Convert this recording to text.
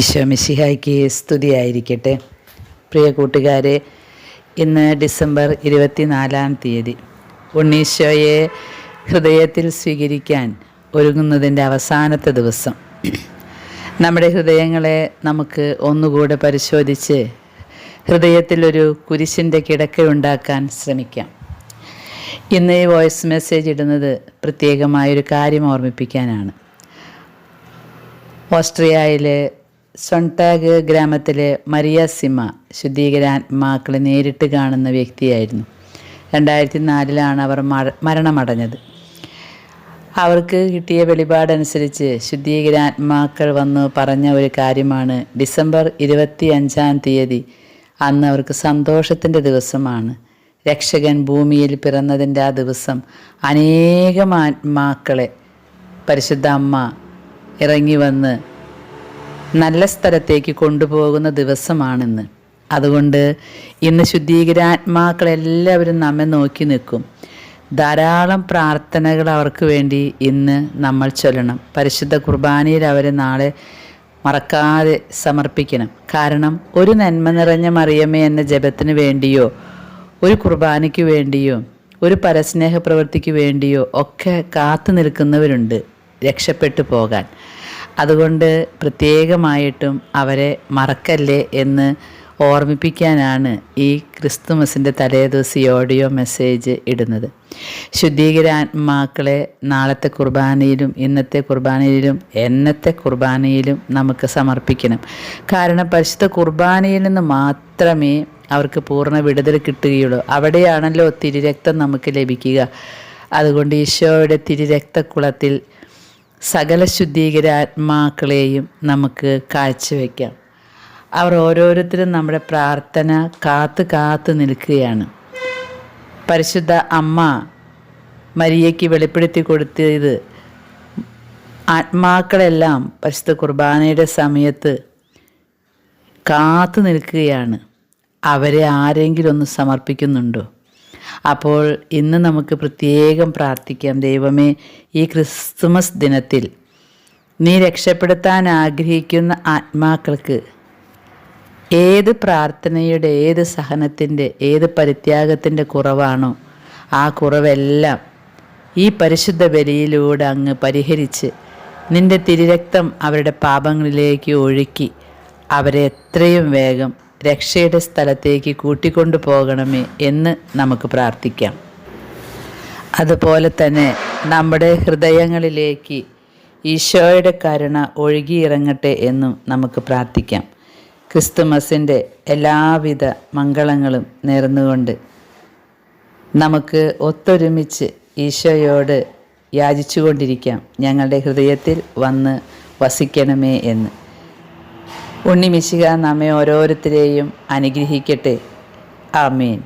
ഈശോ മിശിഹായ്ക്ക് സ്തുതിയായിരിക്കട്ടെ. പ്രിയ കൂട്ടുകാരെ ഇന്ന് ഡിസംബർ ഇരുപത്തിനാലാം തീയതി. ഉണ്ണീശോയെ ഹൃദയത്തിൽ സ്വീകരിക്കാൻ ഒരുങ്ങുന്നതിന്റെ അവസാനത്തെ ദിവസം. നമ്മുടെ ഹൃദയങ്ങളെ നമുക്ക് ഒന്നുകൂടെ പരിശോധിച്ച് ഹൃദയത്തിലൊരു കുരിശിന്റെ കിടക്കയുണ്ടാക്കാൻ ശ്രമിക്കാം. ഇന്ന് ഈ വോയിസ് മെസ്സേജ് ഇടുന്നത് പ്രത്യേകമായൊരു കാര്യം ഓർമ്മിപ്പിക്കാനാണ്. ഓസ്ട്രിയയിലെ സൊണ്ടാഗ് ഗ്രാമത്തിലെ മരിയ സിമ ശുദ്ധീകരാത്മാക്കളെ നേരിട്ട് കാണുന്ന വ്യക്തിയായിരുന്നു. രണ്ടായിരത്തി നാലിലാണ് അവർ മരണമടഞ്ഞത്. അവർക്ക് കിട്ടിയ വെളിപാടനുസരിച്ച് ശുദ്ധീകരാത്മാക്കൾ വന്ന് പറഞ്ഞ ഒരു കാര്യമാണ്. ഡിസംബർ ഇരുപത്തി അഞ്ചാം തീയതി അന്ന് അവർക്ക് സന്തോഷത്തിന്റെ ദിവസമാണ്. രക്ഷകൻ ഭൂമിയിൽ പിറന്നതിന്റെ ആ ദിവസം അനേകം ആത്മാക്കളെ പരിശുദ്ധ അമ്മ ഇറങ്ങി വന്ന് നല്ല സ്ഥലത്തേക്ക് കൊണ്ടുപോകുന്ന ദിവസമാണിന്ന്. അതുകൊണ്ട് ഇന്ന് ശുദ്ധീകരാത്മാക്കളെല്ലാവരും നമ്മെ നോക്കി നിൽക്കും. ധാരാളം പ്രാർത്ഥനകൾ അവർക്ക് വേണ്ടി ഇന്ന് നമ്മൾ ചൊല്ലണം. പരിശുദ്ധ കുർബാനയിൽ അവരെ നാളെ മറക്കാതെ സമർപ്പിക്കണം. കാരണം ഒരു നന്മ നിറഞ്ഞ മറിയമേ എന്ന ജപത്തിന് വേണ്ടിയോ ഒരു കുർബാനയ്ക്ക് വേണ്ടിയോ ഒരു പരസ്നേഹ പ്രവൃത്തിക്ക് വേണ്ടിയോ ഒക്കെ കാത്തു നിൽക്കുന്നവരുണ്ട് രക്ഷപ്പെട്ടു പോകാൻ. അതുകൊണ്ട് പ്രത്യേകമായിട്ടും അവരെ മറക്കല്ലേ എന്ന് ഓർമ്മിപ്പിക്കാനാണ് ഈ ക്രിസ്തുമസിന്റെ തലേദിവസം ഓഡിയോ മെസ്സേജ് ഇടുന്നത്. ശുദ്ധീകരാത്മാക്കളെ നാളത്തെ കുർബാനയിലും ഇന്നത്തെ കുർബാനയിലും എന്നത്തെ കുർബാനയിലും നമുക്ക് സമർപ്പിക്കണം. കാരണം പരിശുദ്ധ കുർബാനയിൽ നിന്ന് മാത്രമേ അവർക്ക് പൂർണ വിടുതൽ കിട്ടുകയുള്ളൂ. അവിടെയാണല്ലോ തിരുരക്തം നമുക്ക് ലഭിക്കുക. അതുകൊണ്ട് ഈശോയുടെ തിരുരക്തക്കുളത്തിൽ സകല ശുദ്ധീകരാത്മാക്കളെയും നമുക്ക് കാഴ്ചവെക്കാം. അവർ ഓരോരുത്തരും നമ്മുടെ പ്രാർത്ഥന കാത്ത് കാത്ത് നിൽക്കുകയാണ്. പരിശുദ്ധ അമ്മ മരിയയ്ക്ക് വെളിപ്പെടുത്തി കൊടുത്തത് ആത്മാക്കളെല്ലാം പരിശുദ്ധ കുർബാനയുടെ സമയത്ത് കാത്തു നിൽക്കുകയാണ്. അവരെ ആരെങ്കിലും ഒന്ന് സമർപ്പിക്കുന്നുണ്ടോ? അപ്പോൾ ഇന്ന് നമുക്ക് പ്രത്യേകം പ്രാർത്ഥിക്കാം. ദൈവമേ ഈ ക്രിസ്തുമസ് ദിനത്തിൽ നീ രക്ഷപ്പെടുത്താൻ ആഗ്രഹിക്കുന്ന ആത്മാക്കൾക്ക് ഏത് പ്രാർത്ഥനയുടെ ഏത് സഹനത്തിന്റെ ഏത് പരിത്യാഗത്തിന്റെ കുറവാണോ ആ കുറവെല്ലാം ഈ പരിശുദ്ധ ബലിയിലൂടെ അങ്ങ് പരിഹരിച്ച് നിന്റെ തിരിരക്തം അവരുടെ പാപങ്ങളിലേക്ക് ഒഴുക്കി അവരെ എത്രയും വേഗം രക്ഷയുടെ സ്ഥലത്തേക്ക് കൂട്ടിക്കൊണ്ടു പോകണമേ എന്ന് നമുക്ക് പ്രാർത്ഥിക്കാം. അതുപോലെ തന്നെ നമ്മുടെ ഹൃദയങ്ങളിലേക്ക് ഈശോയുടെ കരുണ ഒഴുകിയിറങ്ങട്ടെ എന്നും നമുക്ക് പ്രാർത്ഥിക്കാം. ക്രിസ്തുമസിന്റെ എല്ലാവിധ മംഗളങ്ങളും നേർന്നുകൊണ്ട് നമുക്ക് ഒത്തൊരുമിച്ച് ഈശോയോട് യാചിച്ചുകൊണ്ടിരിക്കാം. ഞങ്ങളുടെ ഹൃദയത്തിൽ വന്ന് വസിക്കണമേ എന്ന്. ഉണ്ണിമിശിക നമ്മെ ഓരോരുത്തരെയും അനുഗ്രഹിക്കട്ടെ. ആമീൻ.